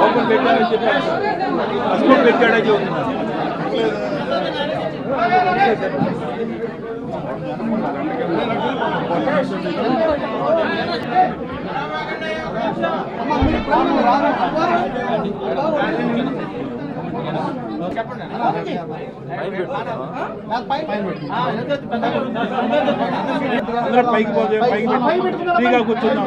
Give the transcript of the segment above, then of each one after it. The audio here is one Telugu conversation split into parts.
ఓపెన్ పెట్టాలని చెప్పాను అసలు పెట్టాడని చెబుతున్నాను అందరూ పైకి పోతే పైకి పెట్టి ఫ్రీగా కూర్చున్నాం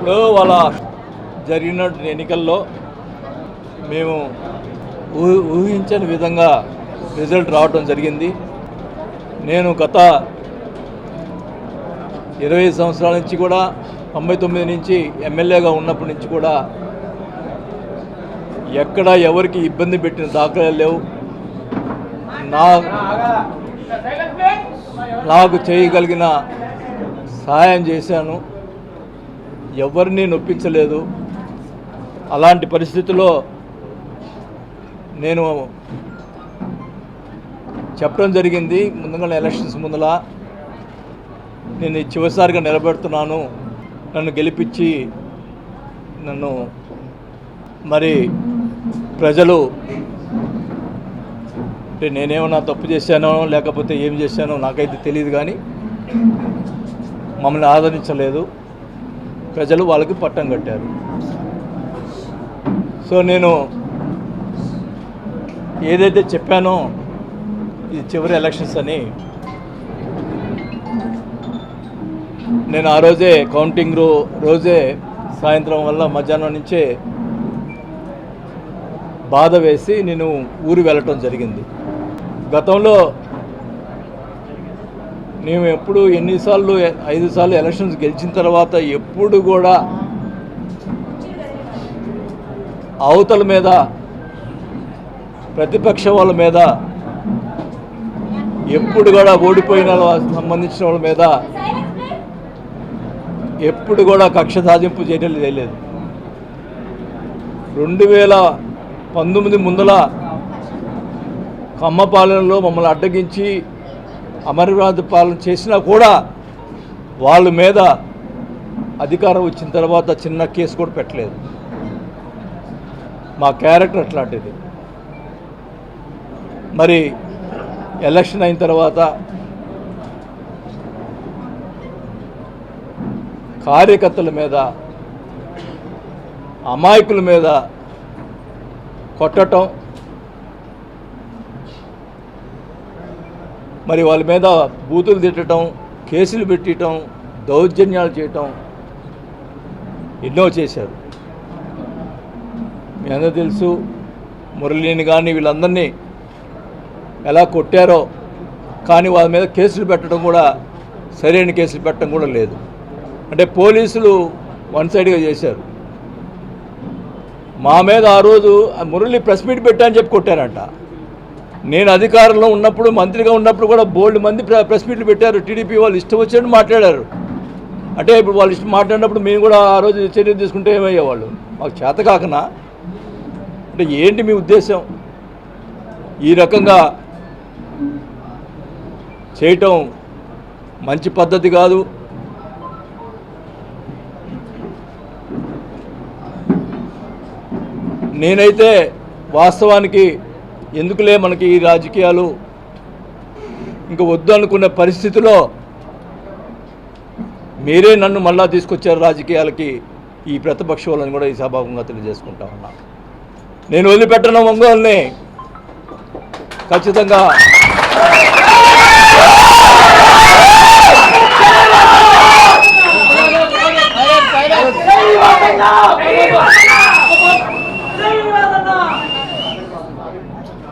ఇప్పుడు వాళ్ళ జరిగిన ఎన్నికల్లో మేము ఊహించని విధంగా రిజల్ట్ రావడం జరిగింది. నేను గత ఇరవై సంవత్సరాల నుంచి కూడా తొంభై తొమ్మిది నుంచి ఎమ్మెల్యేగా ఉన్నప్పటి నుంచి కూడా ఎక్కడ ఎవరికి ఇబ్బంది పెట్టిన దాఖలాలు లేవు. నా నాకు చేయగలిగిన సహాయం చేశాను. ఎవరిని నొప్పించలేదు. అలాంటి పరిస్థితుల్లో నేను చెప్పడం జరిగింది. ముందుగా ఎలక్షన్స్ ముందల నేను చివరిసారిగా నిలబెడుతున్నాను. నన్ను గెలిపించి నన్ను మరి ప్రజలు అంటే నేనేమన్నా తప్పు చేశానో లేకపోతే ఏం చేశానో నాకైతే తెలియదు కానీ మమ్మల్ని ఆదరించలేదు. ప్రజలు వాళ్ళకి పట్టం కట్టారు. సో నేను ఏదైతే చెప్పానో ఇది చివరి ఎలక్షన్స్ అని నేను ఆ రోజే కౌంటింగ్ రో రోజే సాయంత్రం వల్ల మధ్యాహ్నం నుంచే బాధ వేసి నేను ఊరు వెళ్ళటం జరిగింది. గతంలో మేము ఎప్పుడు ఎన్నిసార్లు ఐదు సార్లు ఎలక్షన్స్ గెలిచిన తర్వాత ఎప్పుడు కూడా అవతల మీద ప్రతిపక్ష వాళ్ళ మీద ఎప్పుడు కూడా ఓడిపోయిన సంబంధించిన వాళ్ళ మీద ఎప్పుడు కూడా కక్ష సాధింపు చేయటం చేయలేదు. రెండు వేల పంతొమ్మిది ముందల కమ్మపాలెంలో మమ్మల్ని అడ్డగించి అమరనాథ్ పాలన చేసినా కూడా వాళ్ళ మీద అధికారం వచ్చిన తర్వాత చిన్న కేసు కూడా పెట్టలేదు. మా క్యారెక్టర్ అట్లాంటిది. మరి ఎలక్షన్ అయిన తర్వాత కార్యకర్తల మీద అమాయకుల మీద కొట్టటం మరి వాళ్ళ మీద బూతులు తిట్టడం కేసులు పెట్టడం దౌర్జన్యాలు చేయటం ఎన్నో చేశారు. మీ అందరూ తెలుసు మురళిని కానీ వీళ్ళందరినీ ఎలా కొట్టారో కానీ వాళ్ళ మీద కేసులు పెట్టడం కూడా సరైన కేసులు పెట్టడం కూడా లేదు. అంటే పోలీసులు వన్ సైడ్గా చేశారు. మా మీద ఆ రోజు ఆ మురళి ప్రెస్ మీట్ పెట్టా అని చెప్పి కొట్టారంట. నేను అధికారంలో ఉన్నప్పుడు మంత్రిగా ఉన్నప్పుడు కూడా బోల్డ్ మంది ప్రెస్ మీట్లు పెట్టారు. టీడీపీ వాళ్ళు ఇష్టం వచ్చినట్టు మాట్లాడారు. అంటే ఇప్పుడు వాళ్ళు ఇష్టం మాట్లాడినప్పుడు మేము కూడా ఆ రోజు చర్య తీసుకుంటే ఏమయ్యేవాళ్ళు? మాకు చేత కాకనా? అంటే ఏంటి మీ ఉద్దేశం? ఈ రకంగా చేయటం మంచి పద్ధతి కాదు. నేనైతే వాస్తవానికి ఎందుకులే మనకి ఈ రాజకీయాలు? ఇంకా వద్దు అనుకున్న పరిస్థితిలో మీరే నన్ను మళ్ళా తీసుకొచ్చారు రాజకీయాలకి. ఈ ప్రతిపక్ష వాళ్ళని కూడా ఈ సభాముఖంగా తెలియజేసుకుంటా ఉన్నా. నేను వదిలిపెట్టను ఒంగోలుని. ఖచ్చితంగా.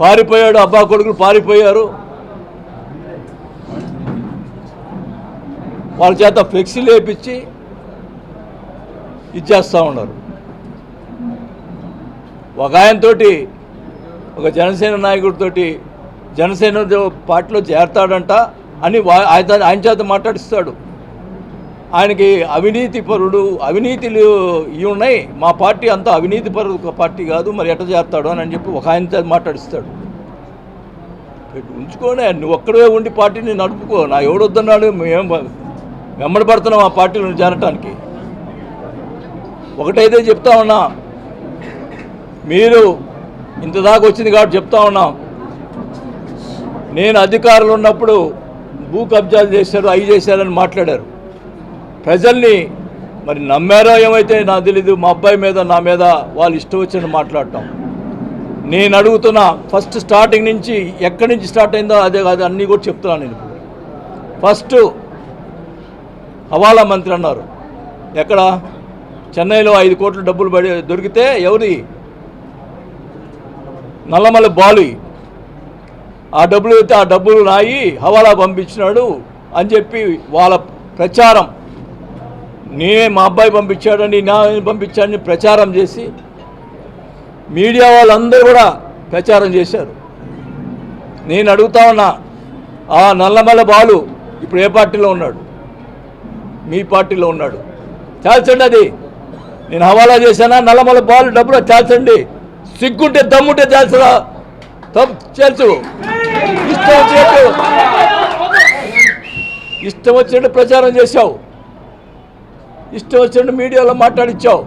పారిపోయాడు అబ్బా కొడుకులు పారిపోయారు. వాళ్ళ చేత ఫ్లెక్సీలు లేపించి ఇచ్చేస్తూ ఉన్నారు. ఒక ఆయనతోటి ఒక జనసేన నాయకుడితోటి జనసేన పార్టీలో చేరతాడంట అని ఆయన ఆయన చేత మాట్లాడిస్తాడు. ఆయనకి అవినీతి పరుడు అవినీతిలు ఇవి ఉన్నాయి. మా పార్టీ అంతా అవినీతి పరు పార్టీ కాదు మరి ఎట్ట చేస్తాడు అని చెప్పి ఒక ఆయన మాట్లాడిస్తాడు. పెట్టి ఉంచుకోనే నువ్వు ఒక్కడే ఉండి పార్టీని నడుపుకో. నా ఎవడొద్దన్నాడు మేము వెంబడి పడుతున్నాం ఆ పార్టీలో చేరటానికి. ఒకటైతే చెప్తా ఉన్నా మీరు ఇంత దాకా వచ్చింది కాబట్టి చెప్తా ఉన్నాం నేను అధికారులు ఉన్నప్పుడు భూ కబ్జాలు చేశారు అవి చేశారని మాట్లాడారు. ప్రజల్ని మరి నమ్మారో ఏమైతే నాకు తెలీదు మా అబ్బాయి మీద నా మీద వాళ్ళు ఇష్టం వచ్చినట్టు మాట్లాడటం. నేను అడుగుతున్నా ఫస్ట్ స్టార్టింగ్ నుంచి ఎక్కడి నుంచి స్టార్ట్ అయిందో అదే కాదు అన్నీ కూడా చెప్తున్నాను నేను ఫస్ట్ హవాలా మంత్రి అన్నారు. ఎక్కడ? చెన్నైలో ఐదు కోట్ల డబ్బులు పడి దొరికితే ఎవరి? నల్లమల్లి బాలు. ఆ డబ్బులు అయితే ఆ డబ్బులు నాయి హవాలా పంపించినాడు అని చెప్పి వాళ్ళ ప్రచారం. నేనే మా అబ్బాయి పంపించాడని నా పంపించాడని ప్రచారం చేసి మీడియా వాళ్ళందరూ కూడా ప్రచారం చేశారు. నేను అడుగుతా ఉన్నా ఆ నల్లమల బాలు ఇప్పుడు ఏ పార్టీలో ఉన్నాడు? మీ పార్టీలో ఉన్నాడు. తేల్చండి అది. నేను హవాలా చేశానా? నల్లమల బాలు డబ్బులు తేల్చండి సిగ్గుంటే దమ్ముంటే తేల్చరా తప్పు చేల్చు ఇష్టం వచ్చినట్టు. ఇష్టం వచ్చినట్టు ప్రచారం చేశావు. ఇష్టం వచ్చినట్టు మీడియాలో మాట్లాడిచ్చావు.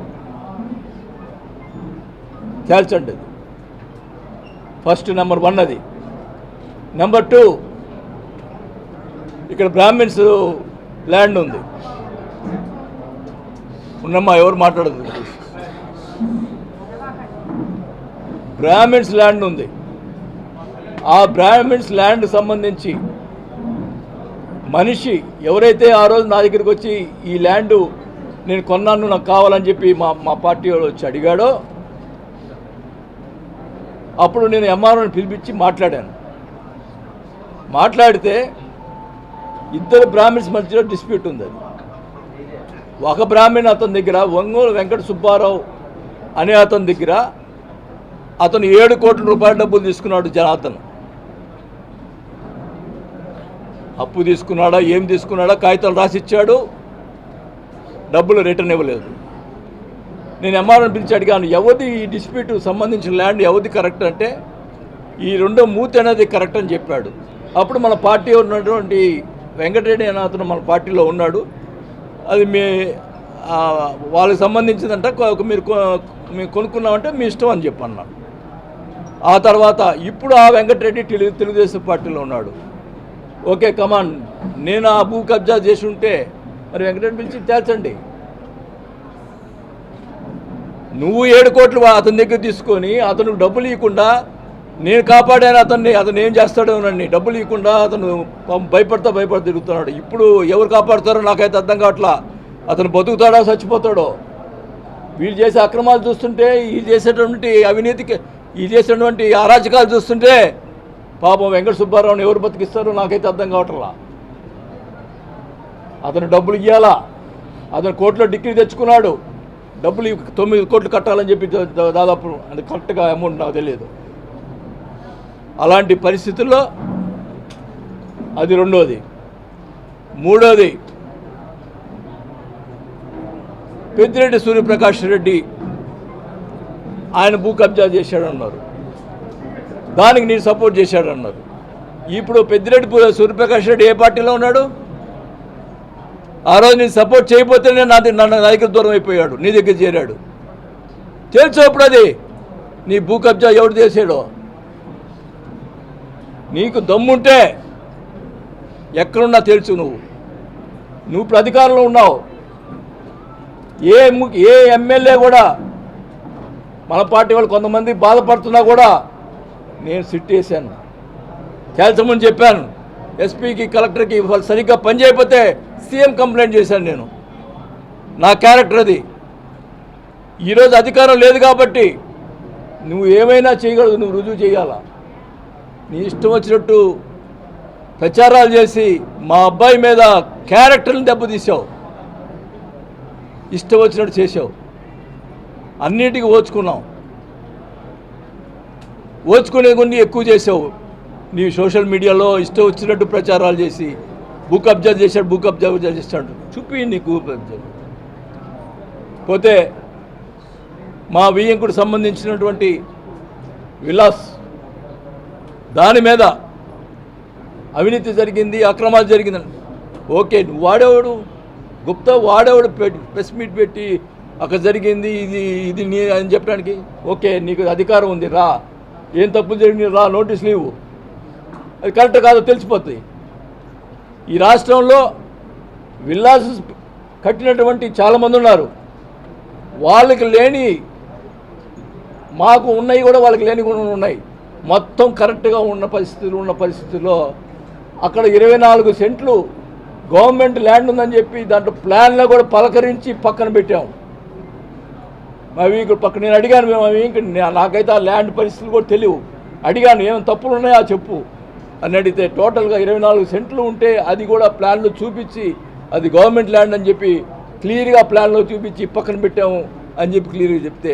తేల్చండి. అది. ఫస్ట్ నెంబర్ వన్ అది. నెంబర్ టూ ఇక్కడ బ్రాహ్మిన్స్ ల్యాండ్ ఉంది. ఉన్నమ్మా ఎవరు మాట్లాడదు. బ్రాహ్మిన్స్ ల్యాండ్ ఉంది. ఆ బ్రాహ్మిన్స్ ల్యాండ్ సంబంధించి మనిషి ఎవరైతే ఆ రోజు నా దగ్గరికి వచ్చి ఈ ల్యాండ్ నేను కొన్నాను నాకు కావాలని చెప్పి మా మా పార్టీ వాళ్ళు వచ్చి అడిగాడో అప్పుడు నేను ఎంఆర్ఓని పిలిపించి మాట్లాడాను. మాట్లాడితే ఇద్దరు బ్రాహ్మిన్స్ మధ్యలో డిస్ప్యూట్ ఉంది అది. ఒక బ్రాహ్మణ్ అతని దగ్గర ఒంగోలు వెంకట సుబ్బారావు అనే అతని దగ్గర అతను ఏడు కోట్ల రూపాయల డబ్బులు తీసుకున్నాడు జనార్దన్ అప్పు తీసుకున్నాడా ఏం తీసుకున్నాడా కాగితాలు రాసిచ్చాడు డబ్బులు రిటర్న్ ఇవ్వలేదు. నేను ఎంఆర్ఓని పిలిచి అడిగాను ఎవరిది ఈ డిస్ప్యూట్ సంబంధించిన ల్యాండ్ ఎవరిది కరెక్ట్ అంటే? ఈ రెండో మూతి అనేది కరెక్ట్ అని చెప్పాడు. అప్పుడు మన పార్టీ ఉన్నటువంటి వెంకటరెడ్డి అనే అతను మన పార్టీలో ఉన్నాడు. అది మీ వాళ్ళకి సంబంధించిందంట మీరు కొ- కొనుక్కున్నామంటే మీ ఇష్టం అని చెప్పన్నా. ఆ తర్వాత ఇప్పుడు ఆ వెంకటరెడ్డి తెలుగు తెలుగుదేశం పార్టీలో ఉన్నాడు. ఓకే కమాన్ నేను ఆ భూ కబ్జా చేసి ఉంటే మరి వెంకటరెడ్డి పిలిచి తేల్చండి నువ్వు ఏడు కోట్లు అతని దగ్గర తీసుకొని అతను డబ్బులు ఇవ్వకుండా నేను కాపాడాను అతన్ని అతను ఏం చేస్తాడో నన్ను డబ్బులు ఇవ్వకుండా అతను భయపడతా భయపడతా తిరుగుతున్నాడు. ఇప్పుడు ఎవరు కాపాడుతారో నాకైతే అర్థం కావట్లా. అతను బతుకుతాడో చచ్చిపోతాడో? వీళ్ళు చేసే అక్రమాలు చూస్తుంటే ఈ చేసేటువంటి అవినీతికి ఈ చేసేటువంటి అరాచకాలు చూస్తుంటే పాపం వెంకట సుబ్బారావుని ఎవరు బతికిస్తారో నాకైతే అర్థం కావట్లా. అతను డబ్బులు ఇవ్వాలా అతను కోర్టులో డిగ్రీ తెచ్చుకున్నాడు. డబ్బులు తొమ్మిది కోట్లు కట్టాలని చెప్పి దా- దాదాపు అది కరెక్ట్గా అమౌంట్ నాకు తెలియదు. అలాంటి పరిస్థితుల్లో అది రెండోది. మూడోది పెద్దిరెడ్డి సూర్యప్రకాష్ రెడ్డి ఆయన భూ కబ్జా చేశాడన్నారు. దానికి నేను సపోర్ట్ చేశాడన్నారు. ఇప్పుడు పెద్దిరెడ్డి సూర్యప్రకాష్ రెడ్డి ఏ పార్టీలో ఉన్నాడు? ఆ రోజు నేను సపోర్ట్ చేయకపోతేనే నా నన్ను నా దగ్గర దూరం అయిపోయాడు నీ దగ్గర చేరాడు. తెలుసు అప్పుడు అది? నీ భూ కబ్జా ఎవడు చేసాడో నీకు దమ్ముంటే ఎక్కడున్నా తెలుసు నువ్వు. నువ్వు ఇప్పుడు అధికారంలో ఉన్నావు. ఏ ఏ ఎమ్మెల్యే కూడా మన పార్టీ వాళ్ళు కొంతమంది బాధపడుతున్నా కూడా నేను సిట్ వేసాను తేల్చమని చెప్పాను. ఎస్పీకి కలెక్టర్కి వాళ్ళు సరిగ్గా పని చేయకపోతే సీఎం కంప్లైంట్ చేశాను నేను. నా క్యారెక్టర్ అది. ఈరోజు అధికారం లేదు కాబట్టి నువ్వు ఏమైనా చేయగలదు నువ్వు రుజువు చేయాలా? నీ ఇష్టం వచ్చినట్టు ప్రచారాలు చేసి మా అబ్బాయి మీద క్యారెక్టర్ని దెబ్బతీసావు ఇష్టం వచ్చినట్టు చేసావు అన్నిటికీ ఓచుకున్నాం ఓచుకునే కొన్ని ఎక్కువ చేసావు నీ సోషల్ మీడియాలో ఇష్టం వచ్చినట్టు ప్రచారాలు చేసి బుక్ అబ్జర్వ్ చేశాడు బుక్ అబ్జర్వ్ చేస్తాడు. చూపి నీకు పోతే మా వియ్యంకుడు సంబంధించినటువంటి విలాస్ దాని మీద అవినీతి జరిగింది అక్రమాలు జరిగిందని. ఓకే నువ్వు వాడేవాడు గుప్తా వాడేవాడు పెట్టి ప్రెస్ మీట్ పెట్టి అక్కడ జరిగింది ఇది ఇది నీ అని చెప్పడానికి. ఓకే నీకు అధికారం ఉంది రా. ఏం తప్పు జరిగింది రా నోటీస్ లీవు అది కరెక్ట్ కాదో తెలిసిపోతుంది. ఈ రాష్ట్రంలో విల్లాస్ కట్టినటువంటి చాలామంది ఉన్నారు. వాళ్ళకి లేని మాకు ఉన్నాయి కూడా వాళ్ళకి లేని కూడా ఉన్నాయి. మొత్తం కరెక్ట్గా ఉన్న పరిస్థితులు ఉన్న పరిస్థితుల్లో అక్కడ ఇరవై నాలుగు సెంట్లు గవర్నమెంట్ ల్యాండ్ ఉందని చెప్పి దాంట్లో ప్లాన్లో కూడా పలకరించి పక్కన పెట్టాం. అవి ఇక్కడ పక్క నేను అడిగాను మేము అవి ఇంక నాకైతే ఆ ల్యాండ్ పరిస్థితులు కూడా తెలియవు. అడిగాను ఏమైనా తప్పులు ఉన్నాయో? చెప్పు. అని అడిగితే టోటల్గా ఇరవై నాలుగు సెంట్లు ఉంటే అది కూడా ప్లాన్లో చూపించి అది గవర్నమెంట్ ల్యాండ్ అని చెప్పి క్లియర్గా ప్లాన్లో చూపించి పక్కన పెట్టాము అని చెప్పి క్లియర్గా చెప్తే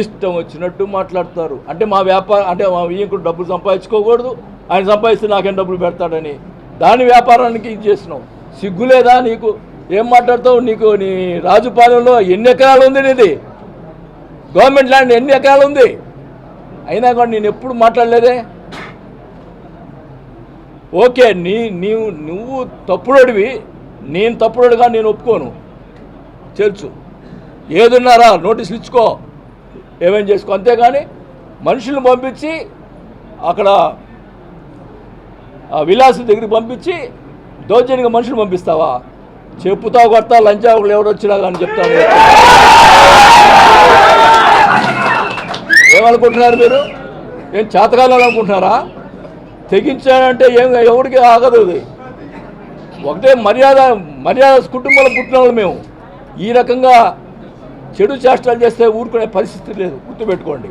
ఇష్టం వచ్చినట్టు మాట్లాడతారు అంటే మా వ్యాపారం అంటే మా వియ్యంకుడు డబ్బులు సంపాదించుకోకూడదు ఆయన సంపాదిస్తే నాకేం డబ్బులు పెడతాడని. దాని వ్యాపారానికి ఇది చేసినావు సిగ్గులేదా నీకు? ఏం మాట్లాడతావు? నీకు నీ రాజుపాలెంలో ఎన్ని ఎకరాలు ఉంది నీది? గవర్నమెంట్ ల్యాండ్ ఎన్ని ఎకరాలు ఉంది? అయినా కూడా నేను ఎప్పుడు మాట్లాడలేదే? ఓకే నీ నీవు నువ్వు తప్పుడోడివి నేను తప్పుడోడుగా నేను ఒప్పుకోను. తెలుసు. ఏదున్నారా నోటీసులు ఇచ్చుకో ఏమేం చేసుకో అంతేగాని మనుషులను పంపించి అక్కడ ఆ విలాసం దగ్గరికి పంపించి దౌర్జన్యంగా మనుషులు పంపిస్తావా? చెప్పుతా కొడతా లంచాకులు ఎవరు వచ్చినా కానీ చెప్తాను. ఏమనుకుంటున్నారు మీరు? ఏం చేతకాలం అనుకుంటున్నారా? తెగించాడంటే ఏం ఎవరికి ఆగదు ఒకటే మర్యాద మర్యాద కుటుంబంలో పుట్టిన వాళ్ళు మేము. ఈ రకంగా చెడు చేష్టలు చేస్తే ఊరుకునే పరిస్థితి లేదు. గుర్తుపెట్టుకోండి.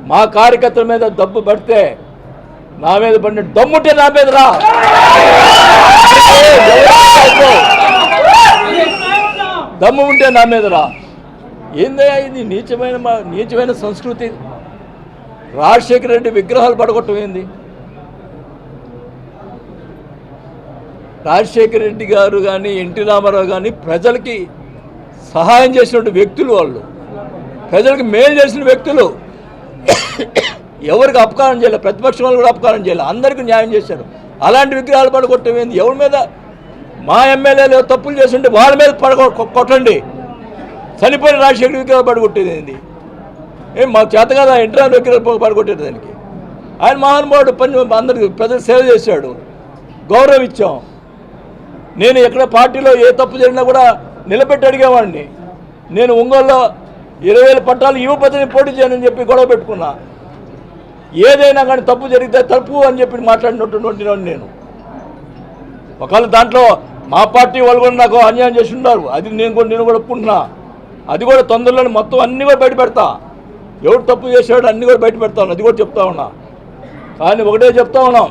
మా కార్యకర్తల మీద దబ్బు పడితే నా మీద పడిన దమ్ముంటే నా మీద రా. దమ్ము ఉంటే నా మీద రా. ఏందయ్యా ఇది నీచమైన మా- నీచమైన సంస్కృతి? రాజశేఖర రెడ్డి విగ్రహాలు పడగొట్టం ఏంది? రాజశేఖర రెడ్డి గారు కానీ ఎన్టీ రామారావు కానీ ప్రజలకి సహాయం చేసినటువంటి వ్యక్తులు వాళ్ళు. ప్రజలకు మేలు చేసిన వ్యక్తులు. ఎవరికి అపకారం చేయలేదు ప్రతిపక్షం వాళ్ళు కూడా అపకారం చేయలేదు అందరికీ న్యాయం చేశారు. అలాంటి విగ్రహాలు పడగొట్టం ఏంది? ఎవరి మీద? మా ఎమ్మెల్యేలు తప్పులు చేస్తుంటే వాళ్ళ మీద పడగొ కొట్టండి. చనిపోయిన రాజశేఖర విగ్రహాలు పడగొట్టేది ఏంది? ఏం మా చేత కదా? ఇంటర్ విగ్రహాలు పడగొట్టేది దానికి? ఆయన మహానుభావుడు పని అందరికి ప్రజలు సేవ చేశాడు. గౌరవం ఇచ్చాం. నేను ఎక్కడ పార్టీలో ఏ తప్పు జరిగినా కూడా నిలబెట్టి అడిగేవాడిని. నేను ఒంగోలులో ఇరవై వేల పట్టాలు యువపతిని పోటీ చేయనని చెప్పి గొడవ పెట్టుకున్నా. ఏదైనా కానీ తప్పు జరిగితే తప్పు అని చెప్పి మాట్లాడినటువంటి నేను. ఒకవేళ దాంట్లో మా పార్టీ వాళ్ళు కూడా నాకు అన్యాయం చేసి ఉన్నారు అది నేను కూడా నేను కూడా ఒప్పుకుంటున్నా. అది కూడా తొందరలోనే మొత్తం అన్నీ కూడా బయట పెడతా. ఎవడు తప్పు చేశాడో అన్నీ కూడా బయట పెడతాను అది కూడా చెప్తా ఉన్నా. కానీ ఒకటే చెప్తా ఉన్నాం.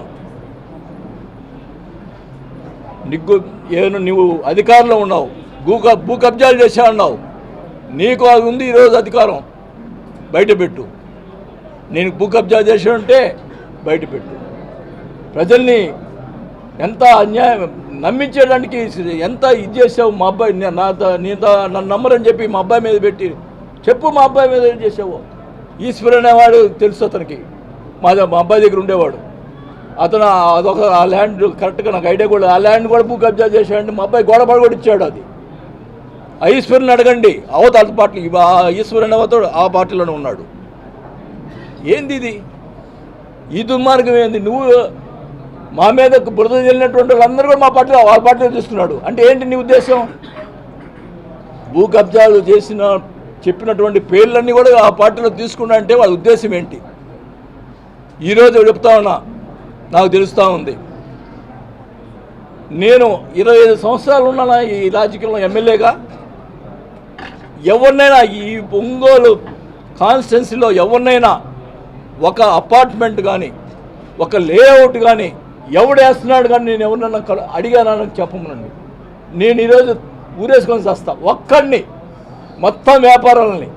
నిగ్గు ఏను నువ్వు అధికారంలో ఉన్నావు. భూ భూ కబ్జాలు చేసా ఉన్నావు నీకు అది ఉంది ఈరోజు అధికారం. బయటపెట్టు నేను భూ కబ్జా చేసి ఉంటే బయటపెట్టు ప్రజల్ని ఎంత అన్యాయం నమ్మించేయడానికి ఎంత ఇది చేసావు మా అబ్బాయి నాతో నా నీ నన్ను నమ్మరని చెప్పి మా అబ్బాయి మీద పెట్టి చెప్పు మా అబ్బాయి మీద ఏం చేసావు ఈశ్వర్ అనేవాడు తెలుసు అతనికి. మా మా అబ్బాయి దగ్గర ఉండేవాడు. అతను అదొక ఆ ల్యాండ్ కరెక్ట్గా నాకు ఐడియా కూడా ఆ ల్యాండ్ కూడా భూ కబ్జా చేశాడు మా అబ్బాయి గోడ పడి కూడా ఇచ్చాడు అది. ఆ ఈశ్వరుని అడగండి. అవతల పార్టీ ఆ ఈశ్వరుని అవతడు ఆ పార్టీలోనే ఉన్నాడు. ఏంది ఇది? ఈ దుర్మార్గం ఏంది? నువ్వు మా మీద బురద చెల్లినటువంటి వాళ్ళందరూ కూడా మా పార్టీలో వాళ్ళ పార్టీలో తీసుకున్నాడు అంటే ఏంటి నీ ఉద్దేశం? భూ కబ్జాలు చేసిన చెప్పినటువంటి పేర్లన్నీ కూడా ఆ పార్టీలో తీసుకున్నా అంటే వాళ్ళ ఉద్దేశం ఏంటి? ఈరోజు చెప్తా ఉన్నా. నాకు తెలుస్తూ ఉంది. నేను ఇరవై ఐదు సంవత్సరాలు ఉన్నానా ఈ రాజకీయంలో ఎమ్మెల్యేగా? ఎవరినైనా ఈ ఒంగోలు కాన్స్టిట్యున్సీలో ఎవరినైనా ఒక అపార్ట్మెంట్ కానీ ఒక లేఅవుట్ కానీ ఎవడు వేస్తున్నాడు కానీ నేను ఎవరినన్నా కల- అడిగానని చెప్పమనండి. నేను ఈరోజు ఊరేసుకొని చేస్తా ఒక్కడిని మొత్తం వ్యాపారాలని.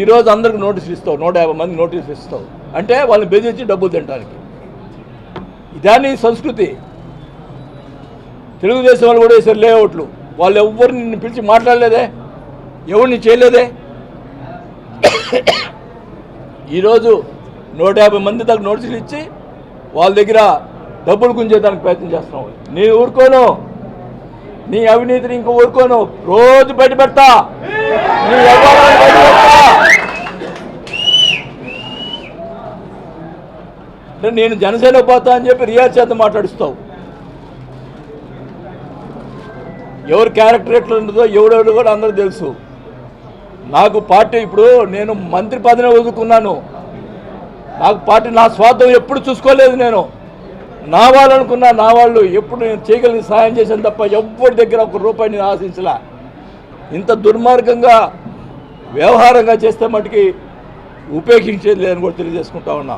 ఈరోజు అందరికి నోటీసులు ఇస్తావు. నూట యాభై మంది నోటీసులు ఇస్తావు. అంటే వాళ్ళని బెదిరించి డబ్బులు తినడానికి ఇదాని సంస్కృతి. తెలుగుదేశం వాళ్ళు కూడా వేసారు లేఅవుట్లు. వాళ్ళు ఎవ్వరు నిన్ను పిలిచి మాట్లాడలేదే? ఎవరిని చేయలేదే? ఈరోజు నూట యాభై మంది దాకా నోటీసులు ఇచ్చి వాళ్ళ దగ్గర డబ్బులు గుంజేదానికి ప్రయత్నం చేస్తున్నావు. నీ ఊరుకోను. నీ అవినీతిని ఇంకా ఊరుకోను. రోజు బయట పెడతా నీ వ్యవహారాలు బయట పెడతా అంటే నేను జనసేన పోతా అని చెప్పి రియాజ్ చేత మాట్లాడుస్తావు. ఎవరు క్యారెక్టర్ ఎట్లా ఉంటుందో ఎవడెవడు కూడా అందరూ తెలుసు. నాకు పార్టీ ఇప్పుడు నేను మంత్రి పదవిని వదులుకున్నాను. నాకు పార్టీ నా స్వార్థం ఎప్పుడు చూసుకోలేదు నేను. నా వాళ్ళనుకున్నా నా వాళ్ళు ఎప్పుడు నేను చేయగలిగిన సహాయం చేశాను తప్ప ఎవరి దగ్గర ఒక రూపాయి నేను ఆశించలే. ఇంత దుర్మార్గంగా వ్యవహారంగా చేస్తే మటుకి ఉపేక్షించేది లేదని కూడా తెలియజేసుకుంటా ఉన్నా.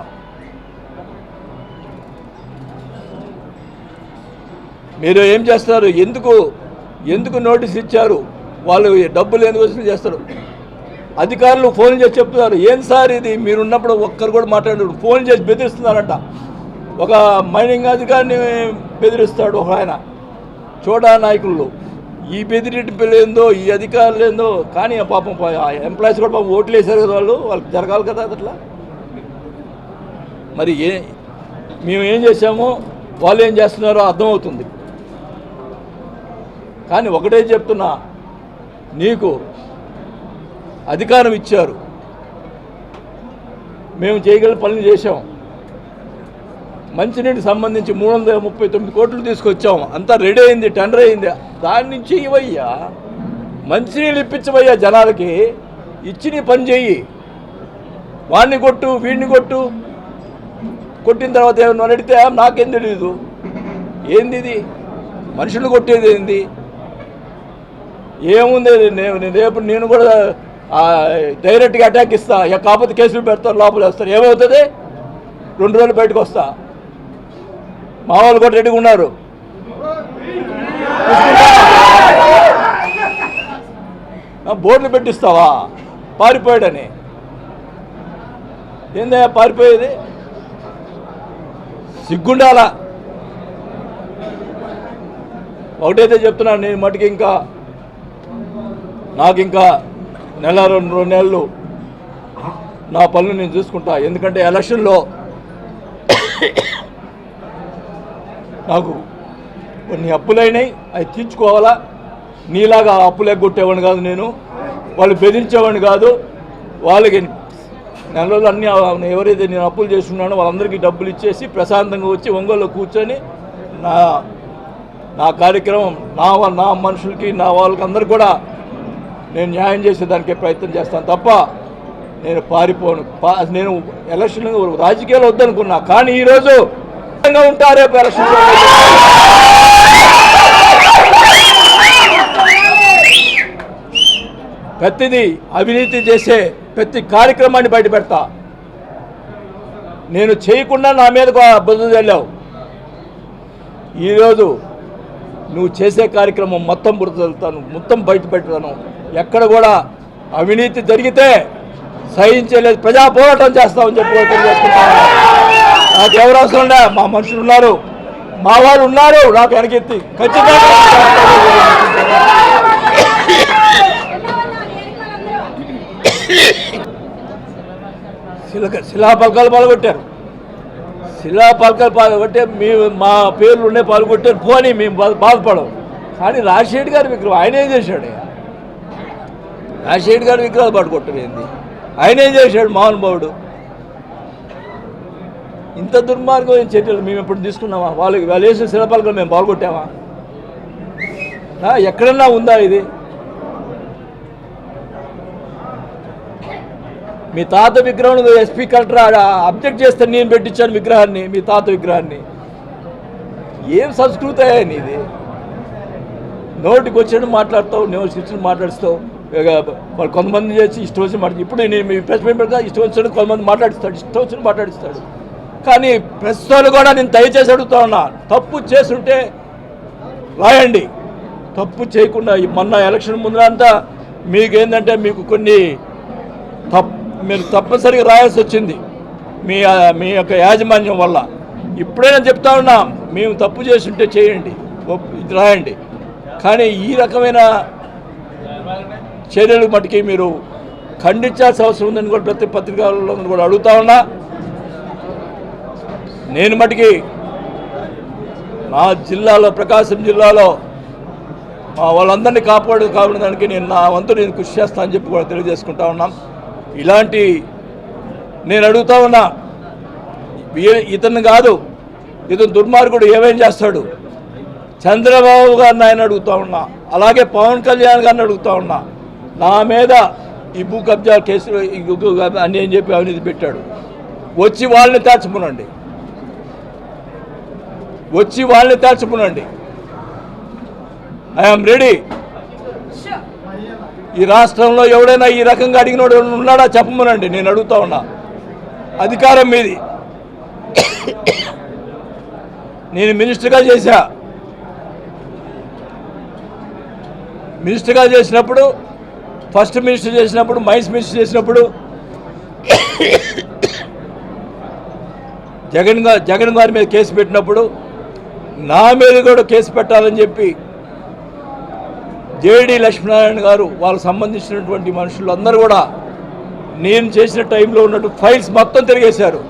మీరు ఏం చేస్తారు ఎందుకు ఎందుకు నోటీస్ ఇచ్చారు? వాళ్ళు డబ్బులు ఎందుకు వసూలు చేస్తారు. అధికారులు ఫోన్ చేసి చెప్తున్నారు. ఏం సార్ ఇది? మీరున్నప్పుడు ఒక్కరు కూడా మాట్లాడారు. ఫోన్ చేసి బెదిరిస్తున్నారంట. ఒక మైనింగ్ అధికారిని బెదిరిస్తాడు ఒక ఆయన. చోటా నాయకులు. ఈ బెదిరింపు ఏందో ఈ అధికారులు ఏందో. కానీ ఆ పాపం ఎంప్లాయీస్ కూడా పాపం ఓట్లు వేశారు కదా వాళ్ళు. వాళ్ళకి జరగాలి కదా అట్లా మరి ఏ మేము ఏం చేసామో వాళ్ళు ఏం చేస్తున్నారో అర్థమవుతుంది. కానీ ఒకటే చెప్తున్నా నీకు అధికారం ఇచ్చారు. మేము చేయగల పనులు చేశాం. మంచినీటికి సంబంధించి మూడు వందల ముప్పై తొమ్మిది కోట్లు తీసుకొచ్చాం. అంతా రెడీ అయింది టెండర్ అయింది. దాని నుంచి ఇవయ్యా మంచినీళ్ళు ఇప్పించవయ్యా జనాలకి. ఇచ్చి నీ పని చెయ్యి. వాడిని కొట్టు వీడిని కొట్టు. కొట్టిన తర్వాత ఏమన్నా అడిగితే నాకేం తెలియదు ఏంది ఇది? మనుషులు కొట్టేది ఏంది? ఏముంది? నేను నేను రేపు నేను కూడా డైరెక్ట్గా అటాక్ ఇస్తా. ఇక కాకపోతే కేసులు పెడతారు లోపల వస్తారు. ఏమవుతుంది? రెండు రోజులు బయటకు వస్తా. మా వాళ్ళు కూడా రెడీగా ఉన్నారు. బోర్డులు పెట్టిస్తావా? పారిపోయాడని. ఏందా పారిపోయేది? సిగ్గుండాలా? ఒకటైతే చెప్తున్నాను నేను మటుకు ఇంకా నాకు ఇంకా నెల రెండు రెండు నెలలు నా పనులు నేను చూసుకుంటా. ఎందుకంటే ఎలక్షన్లో నాకు కొన్ని అప్పులైనాయి. అవి తీర్చుకోవాలా? నీలాగా ఆ అప్పులు ఎగ్గొట్టేవాడిని కాదు నేను. వాళ్ళు బెదిరించేవాడిని కాదు. వాళ్ళకి నెల రోజులు అన్ని ఎవరైతే నేను అప్పులు చేస్తున్నానో వాళ్ళందరికీ డబ్బులు ఇచ్చేసి ప్రశాంతంగా వచ్చి ఒంగోలులో కూర్చొని నా నా కార్యక్రమం నా నా మనుషులకి నా వాళ్ళకి అందరు కూడా నేను న్యాయం చేసేదానికి ప్రయత్నం చేస్తాను తప్ప నేను పారిపోను. పా- నేను ఎలక్షన్ రాజకీయాలు వద్దనుకున్నా. కానీ ఈరోజు సిద్ధంగా ఉంటా రేపు ఎలక్షన్ ప్రతిదీ అవినీతి చేసే ప్రతి కార్యక్రమాన్ని బయట పెడతా నేను చేయకుండా నా మీద బుద్ధి వెళ్ళావు. ఈరోజు నువ్వు చేసే కార్యక్రమం మొత్తం బురద చల్లుతాను మొత్తం బయట పెడతాను. ఎక్కడ కూడా అవినీతి జరిగితే సహించలేదు. ప్రజా పోరాటం చేస్తామని చెప్పి కూడా నాకు ఎవరు అవసరం లే మా మనుషులు ఉన్నారు. మా వారు ఉన్నారు నాకు వెనకెత్తి. ఖచ్చితంగా శిలా పలకాలు పాల్గొట్టారు. శిలా పలకాలు పాల్గొట్టే మీ మా పేర్లు ఉండే పాల్గొట్టారు. పోని మేము బాధపడవు కానీ రాజశేఖర్ గారు విగ్రహం ఆయన ఏం చేశాడు. రాజశేఖర్ గారు విగ్రహాలు పట్టుకొట్టడం ఏంది? ఆయన ఏం చేశాడు? మహానుభావుడు ఇంత దుర్మార్గమైన చర్యలు మేము ఎప్పుడు తీసుకున్నామా? వాళ్ళకి వాళ్ళు వేసిన శిల్పాలకు మేము పాల్గొట్టామా? ఎక్కడన్నా ఉందా ఇది? మీ తాత విగ్రహం ఎస్పీ కలెక్టర్ అబ్జెక్ట్ చేస్తే నేను పెట్టించాను విగ్రహాన్ని మీ తాత విగ్రహాన్ని. ఏం సంస్కృతి అయ్యాని ఇది నోటికి వచ్చినట్టు మాట్లాడతావు నోటికి వచ్చినట్టు మాట్లాడుతావు వాళ్ళు కొంతమంది చేసి ఇష్టం వచ్చి మాట్లాడు ఇప్పుడు నేను మీ ప్రెస్ మీట్ పెడతా ఇష్టం వచ్చిన కొంతమంది మాట్లాడిస్తాడు ఇష్టం వచ్చిన మాట్లాడిస్తాడు. కానీ ప్రెస్ వాళ్ళు కూడా నేను దయచేసి అడుగుతా ఉన్నా తప్పు చేస్తుంటే రాయండి. తప్పు చేయకుండా మొన్న ఎలక్షన్ ముందరంతా మీకు ఏంటంటే మీకు కొన్ని తప్ మీరు తప్పనిసరిగా రాయాల్సి వచ్చింది. మీ మీ యొక్క యాజమాన్యం వల్ల. ఇప్పుడైనా చెప్తా ఉన్నా మేము తప్పు చేస్తుంటే చేయండి. ఇది రాయండి. కానీ ఈ రకమైన చర్యలు మటుకి మీరు ఖండించాల్సిన అవసరం ఉందని కూడా ప్రతి పత్రికల్లో కూడా అడుగుతా ఉన్నా. నేను మటుకి నా జిల్లాలో ప్రకాశం జిల్లాలో మా వాళ్ళందరినీ కాపాడు కాపాడడానికి నేను నా వంతు నేను కృషి చేస్తానని చెప్పి కూడా తెలియజేసుకుంటా ఉన్నాం. ఇలాంటి నేను అడుగుతా ఉన్నా ఇతను కాదు ఇతను దుర్మార్గుడు ఏమేం చేస్తాడు? చంద్రబాబు గారిని ఆయన అడుగుతా ఉన్నా అలాగే పవన్ కళ్యాణ్ గారిని అడుగుతా ఉన్నా నా మీద ఈ భూ కబ్జా కేసులు అని అని చెప్పి అవినీతి పెట్టాడు. వచ్చి వాళ్ళని తాచుకునండి వచ్చి వాళ్ళని తాచుకునండి ఐఎమ్ రెడీ. ఈ రాష్ట్రంలో ఎవడైనా ఈ రకంగా అడిగినోడు ఉన్నాడా చెప్పమనండి నేను అడుగుతా ఉన్నా. అధికారం మీది. నేను మినిస్టర్గా చేశా. మినిస్టర్గా చేసినప్పుడు ఫస్ట్ మినిస్టర్ చేసినప్పుడు మైన్స్ మినిస్టర్ చేసినప్పుడు జగన్ జగన్ గారి మీద కేసు పెట్టినప్పుడు నా మీద కూడా కేసు పెట్టాలని చెప్పి జేడి లక్ష్మీనారాయణ గారు వాళ్ళకు సంబంధించినటువంటి మనుషులు అందరూ కూడా నేను చేసిన టైంలో ఉన్నట్టు ఫైల్స్ మొత్తం తిరిగేశారు.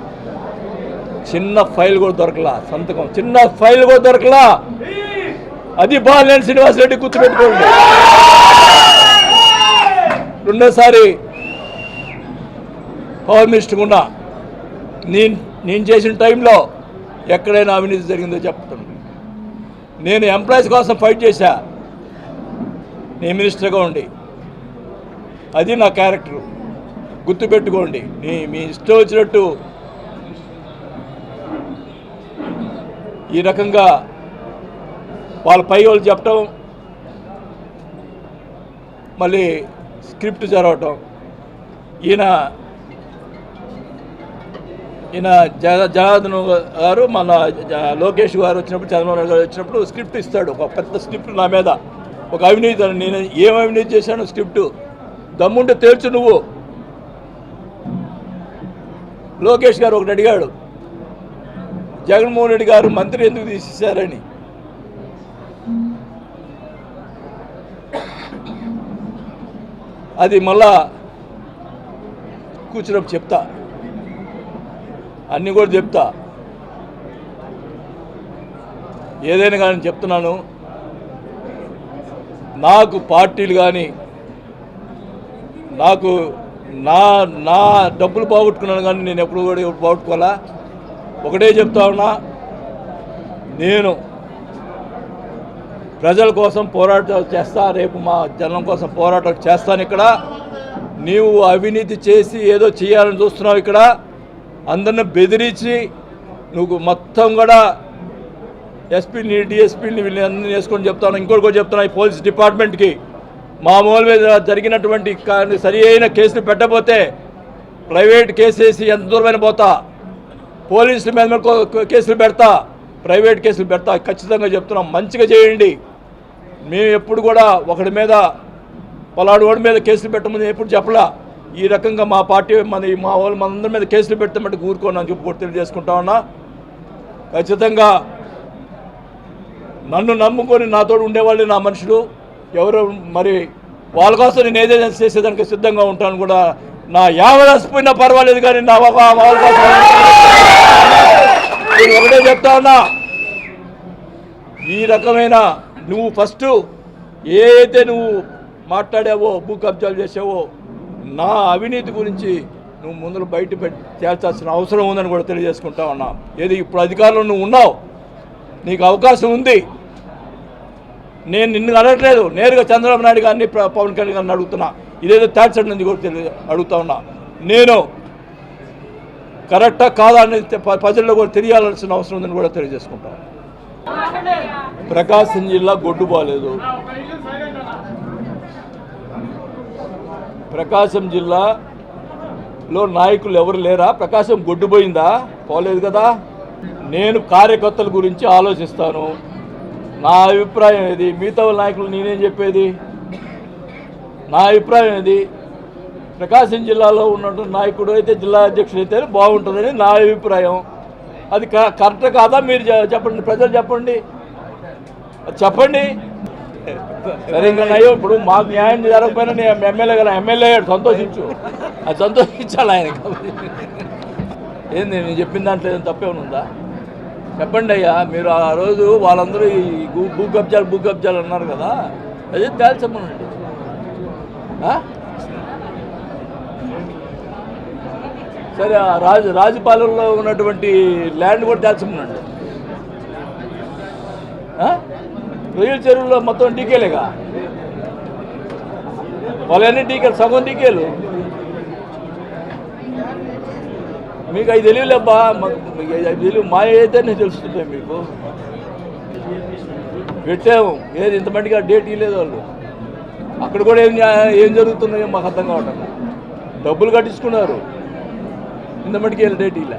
చిన్న ఫైల్ కూడా దొరకలా సంతకం. చిన్న ఫైల్ కూడా దొరకలా. అది బాలినేని శ్రీనివాసరెడ్డి గుర్తుపెట్టుకోండి. రెండోసారి పవర్ మినిస్టర్ ఉన్నా నేను నేను చేసిన టైంలో ఎక్కడైనా అవినీతి జరిగిందో చెప్తాను నేను ఎంప్లాయీస్ కోసం ఫైట్ చేశా. నేను మినిస్టర్గా ఉండి. అది నా క్యారెక్టర్. గుర్తుపెట్టుకోండి నీ మీ ఇష్టం వచ్చినట్టు ఈ రకంగా వాళ్ళ పై వాళ్ళు చెప్పటం మళ్ళీ స్క్రిప్ట్ చదవటం. ఈయన ఈయన జగ జనార్దన్ గారు మన లోకేష్ గారు వచ్చినప్పుడు చంద్రబాబు నాయుడు గారు వచ్చినప్పుడు స్క్రిప్ట్ ఇస్తాడు. ఒక పెద్ద స్క్రిప్ట్ నా మీద. ఒక అవినీతి నేను ఏం అవినీతి చేశాను స్క్రిప్ట్. దమ్ముంటే తేల్చు నువ్వు. లోకేష్ గారు ఒకటి అడిగాడు జగన్మోహన్ రెడ్డి గారు మంత్రి ఎందుకు తీసేశారని. అది మళ్ళా కూర్చున్నప్పుడు చెప్తా. అన్నీ కూడా చెప్తా. ఏదైనా కానీ చెప్తున్నాను. నాకు పార్టీలు కానీ నాకు నా నా డబ్బులు పోగొట్టుకున్నాను కానీ నేను ఎప్పుడు కూడా పోగొట్టుకోవాలా? ఒకటే చెప్తా ఉన్నా. నేను ప్రజల కోసం పోరాటం చేస్తా రేపు మా జనం కోసం పోరాటం చేస్తాను ఇక్కడ. నీవు అవినీతి చేసి ఏదో చేయాలని చూస్తున్నావు ఇక్కడ. అందరిని బెదిరించి నువ్వు మొత్తం కూడా ఎస్పీని డిఎస్పీని వీళ్ళని అందరినీ వేసుకొని చెప్తాను. ఇంకోటి కూడా చెప్తాను ఈ పోలీస్ డిపార్ట్మెంట్కి మామూలు మీద జరిగినటువంటి సరి అయిన కేసులు పెట్టబోతే ప్రైవేట్ కేసు వేసి ఎంత దూరమైన పోతా. పోలీసుల మీద కేసులు పెడతా ప్రైవేట్ కేసులు పెడతా. ఖచ్చితంగా చెప్తున్నాం మంచిగా చేయండి. మేము ఎప్పుడు కూడా ఒకడి మీద పలాడు వాడి మీద కేసులు పెట్టమని ఎప్పుడు చెప్పలా. ఈ రకంగా మా పార్టీ మన మా వాళ్ళు మనందరి మీద కేసులు పెట్టమంటే ఊరుకోనని చెప్పి కూడా తెలియజేసుకుంటా ఉన్నా. ఖచ్చితంగా నన్ను నమ్ముకొని నాతో ఉండేవాళ్ళు నా మనుషులు. ఎవరు మరి వాళ్ళ కోసం నేను ఏదైనా చేసేదానికి సిద్ధంగా ఉంటాను కూడా నా యావదసిపోయినా పర్వాలేదు కానీ నా వా- వాళ్ళ కోసం చెప్తా ఉన్నా. ఈ రకమైన నువ్వు ఫస్ట్ ఏదైతే నువ్వు మాట్లాడావో భూ కబ్జాలు చేసావో నా అవినీతి గురించి నువ్వు ముందు బయట పెట్టి తేల్చాల్సిన అవసరం ఉందని కూడా తెలియజేసుకుంటా ఉన్నా. ఏది ఇప్పుడు అధికారంలో నువ్వు ఉన్నావు? నీకు అవకాశం ఉంది. నేను నిన్ను అడగట్లేదు. నేరుగా చంద్రబాబు నాయుడు గారిని పవన్ కళ్యాణ్ గారిని అడుగుతున్నా. ఇదేదో తేల్చండి నుంచి కూడా తెలియ అడుగుతా ఉన్నా. నేను కరెక్టా కాదా అనేది ప్రజల్లో కూడా తెలియాల్సిన అవసరం ఉందని కూడా తెలియజేసుకుంటాను ప్రకాశం జిల్లా గొడ్డు బాలేదు. ప్రకాశం జిల్లాలో నాయకులు ఎవరు లేరా? ప్రకాశం గొడ్డుపోయిందా పోలేదు కదా? నేను కార్యకర్తల గురించి ఆలోచిస్తాను. నా అభిప్రాయం ఏది? మిగతా నాయకులు నేనేం చెప్పేది? నా అభిప్రాయం ఏది? ప్రకాశం జిల్లాలో ఉన్నటువంటి నాయకుడు అయితే జిల్లా అధ్యక్షుడు అయితే బాగుంటుందని నా అభిప్రాయం. అది క- కరెక్ట్ కాదా? మీరు చెప్పండి. ప్రజలు చెప్పండి. అది చెప్పండి. సరే ఇంకా అయ్యో ఇప్పుడు మాకు న్యాయం జరగకపోయినా నేను ఎమ్మెల్యే కదా ఎమ్మెల్యే అయ్యాడు. సంతోషించు. అది సంతోషించాలి ఆయన. ఏంది నేను చెప్పిన దాంట్లో ఏదో తప్పేమైనా ఉందా? చెప్పండి అయ్యా మీరు ఆ రోజు వాళ్ళందరూ ఈ భూ- భూ కబ్జాలు భూ కబ్జాలు అన్నారు కదా? అదే తేల్చమనండి. సరే ఆ రాజు రాజుపాలెంలో ఉన్నటువంటి ల్యాండ్ కూడా తేల్చమనండి రొయ్యల చెరువులో మొత్తం డీకేలేగా? వాళ్ళన్నీ డీకేలు సగం డీకేలు. మీకు అవి తెలియలేబ్బా మీకు అవి తెలియదు మా అయితేనే తెలుస్తుంటాయి మీకు. పెట్టాము ఏది ఇంతమందిగా డేట్ ఇవ్వలేదు వాళ్ళు. అక్కడ కూడా ఏం ఏం జరుగుతున్నాయో మాకు అర్థం కావటం డబ్బులు కట్టించుకున్నారు. ఇంతమందికి వెళ్ళి డేట్ ఇలా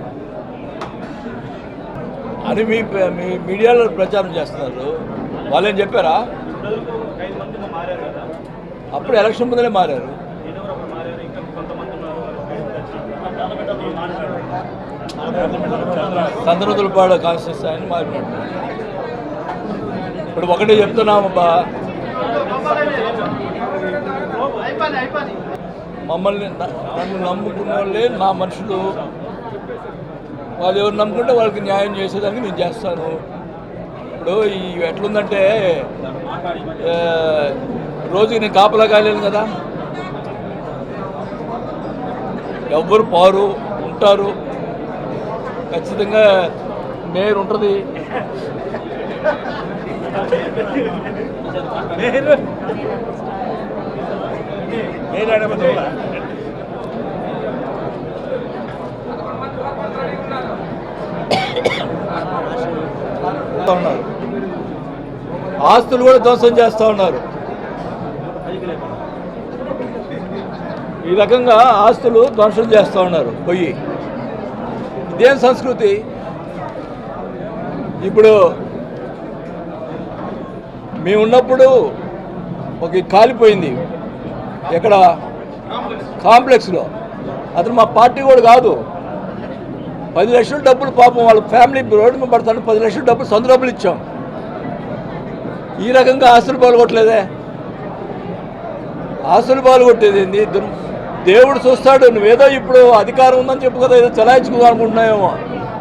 అని మీ మీ మీడియాలో ప్రచారం చేస్తున్నారు. వాళ్ళేం చెప్పారా? అప్పుడు ఎలక్షన్ ముందరే మారారు. చంద్రదులపాడు కాన్స్టిట్యూన్స్ ఆయన మారినట్టు ఇప్పుడు ఒకటే చెప్తున్నామబ్బా మమ్మల్ని నన్ను నమ్ముకున్న వాళ్ళే నా మనుషులు. వాళ్ళు ఎవరు నమ్ముకుంటే వాళ్ళకి న్యాయం చేసేదానికి నేను చేస్తాను. ఇప్పుడు ఈ ఎట్లుందంటే రోజుకి నేను కాపలా కాలేను కదా. ఎవ్వరు పారు ఉంటారు. ఖచ్చితంగా మేరు ఉంటుంది. ఉన్నారు. ఆస్తులు కూడా ధ్వంసం చేస్తూ ఉన్నారు. ఈ రకంగా ఆస్తులు ధ్వంసం చేస్తూ ఉన్నారు పొయ్యి. ఇదేం సంస్కృతి? ఇప్పుడు మేము ఉన్నప్పుడు ఒక కాలిపోయింది. ఎక్కడ? కాంప్లెక్స్లో. అతను మా పార్టీ కూడా కాదు. పది లక్షలు డబ్బులు పాపం వాళ్ళ ఫ్యామిలీ రోడ్డు మీద పడతాను పది లక్షలు డబ్బులు సొంత డబ్బులు ఇచ్చాం. ఈ రకంగా ఆస్తులు పాల్గొట్టలేదే. ఆస్తులు పాల్గొట్టేది ఏంది? దేవుడు చూస్తాడు. నువ్వేదో ఇప్పుడు అధికారం ఉందని చెప్పు కదా ఏదో చలాయించుకుందాం అనుకుంటున్నావేమో.